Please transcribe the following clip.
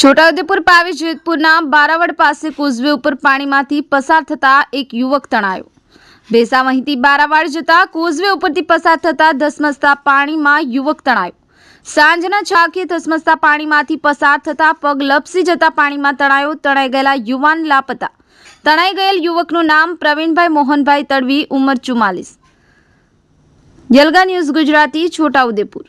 છોટાઉદેપુર પાવી જેતપુરના બારાવડ પાસે કોઝવે ઉપર પાણીમાંથી પસાર થતા એક યુવક તણાયો. ભેસા વહીથી બારાવાડ જતા કોઝવે ઉપરથી પસાર થતા ધસમસતા પાણીમાં યુવક તણાયો. સાંજના છાકે ધસમસતા પાણીમાંથી પસાર થતા પગ લપસી જતા પાણીમાં તણાયો, તણાઈ ગયેલા યુવાન લાપતા. તણાઈ ગયેલ યુવકનું નામ પ્રવીણભાઈ મોહનભાઈ તડવી, ઉંમર ચુમ્માલીસ. યલગા ન્યૂઝ ગુજરાતી, છોટાઉદેપુર.